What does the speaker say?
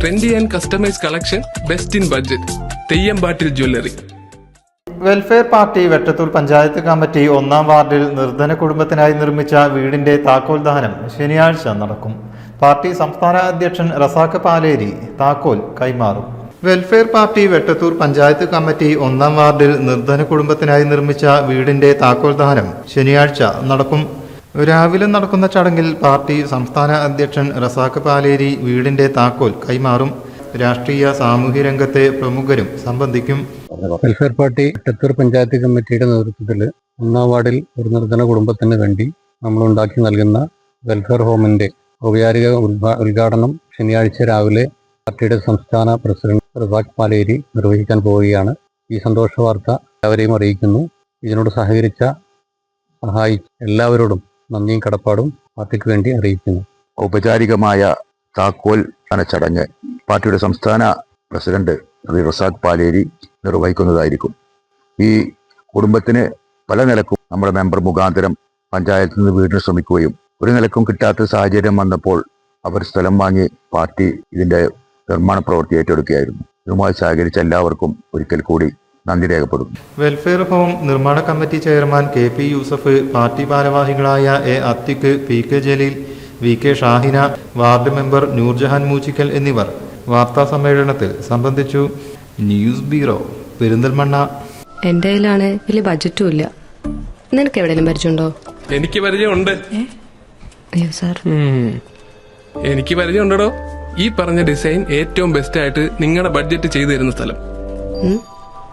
Trendy and customise collection best in budget Theyyampattil jewellery welfare party Vettathur panchayat committee ഒന്നാം വാർഡിൽ നിർധന കുടുംബത്തിനായി നിർമ്മിച്ച വീടിന്റെ താക്കോൽ ദാനം ശനിയാഴ്ച നടക്കും. പാർട്ടി സംസ്ഥാന അധ്യക്ഷൻ റസാഖ് പാലേരി താക്കോൽ കൈമാറും. Welfare party Vettathur panchayat committee ഒന്നാം വാർഡിൽ നിർധന കുടുംബത്തിനായി നിർമ്മിച്ച വീടിന്റെ താക്കോൽ ദാനം ശനിയാഴ്ച നടക്കും. രാവിലെ നടക്കുന്ന ചടങ്ങിൽ പാർട്ടി സംസ്ഥാന അധ്യക്ഷൻ റസാഖ് പാലേരി വീടിന്റെ താക്കോൽ കൈമാറും. രാഷ്ട്രീയ സാമൂഹ്യ രംഗത്തെ പ്രമുഖരും സംബന്ധിക്കും. വെൽഫെയർ പാർട്ടി ടത്തൂർ പഞ്ചായത്ത് കമ്മിറ്റിയുടെ നേതൃത്വത്തിൽ ഒന്നാം വാർഡിൽ ഒരു നിർധന കുടുംബത്തിന് വേണ്ടി നമ്മൾ ഉണ്ടാക്കി നൽകുന്ന വെൽഫെയർ ഹോമിന്റെ ഔപചാരിക ഉദ്ഘാ- ഉദ്ഘാടനം ശനിയാഴ്ച രാവിലെ പാർട്ടിയുടെ സംസ്ഥാന പ്രസിഡന്റ് റസാഖ് പാലേരി നിർവഹിക്കാൻ പോവുകയാണ്. ഈ സന്തോഷ വാർത്ത എല്ലാവരെയും അറിയിക്കുന്നു. ഇതിനോട് സഹകരിച്ച സഹായി എല്ലാവരോടും നന്ദിയും കടപ്പാടും പാർട്ടിക്ക് വേണ്ടി അറിയിക്കുന്നു. ഔപചാരികമായ താക്കോൽ ദാന ചടങ്ങ്. പാർട്ടിയുടെ സംസ്ഥാന പ്രസിഡന്റ് ശ്രീ റസാഖ് പാലേരി നിർവഹിക്കുന്നതായിരിക്കും. ഈ കുടുംബത്തിന് പല നിലക്കും നമ്മുടെ മെമ്പർ മുഖാന്തരം പഞ്ചായത്തിൽ നിന്ന് വീടിന് ശ്രമിക്കുകയും ഒരു നിലക്കും കിട്ടാത്ത സാഹചര്യം വന്നപ്പോൾ അവർ സ്ഥലം വാങ്ങി പാർട്ടി ഇതിന്റെ നിർമ്മാണ പ്രവൃത്തി ഏറ്റെടുക്കുകയായിരുന്നു. ഇതുമായി സഹകരിച്ച എല്ലാവർക്കും ഒരിക്കൽ കൂടി നന്ദി രേഖപ്പെടുത്തും വെൽഫെയർ ഹോം നിർമ്മാണ committee chairman K P Yusuf party ഭാരവാഹികളായ A Athik P K Jaleel V K Shahina ward member Noorjahan Moochikkal എന്നിവർ വാർത്താ സമ്മേളനത്തിൽ സംബന്ധിച്ചു. News bureau Perinthalmanna. എന്റെ കയ്യിലാണ് വലിയ ബജറ്റും ഇല്ല. നിനക്ക് എവിടെയെങ്കിലും പരിചയമുണ്ടോ? എനിക്ക് പരിചയമുണ്ട്. അയ്യോ സാർ എനിക്ക് പരിചയമുണ്ടോ ഈ പറഞ്ഞ ഡിസൈൻ ഏറ്റവും ബെസ്റ്റ് ആയിട്ട് നിങ്ങളുടെ ബഡ്ജറ്റ് ചെയ്തു തരുന്ന സ്ഥലം.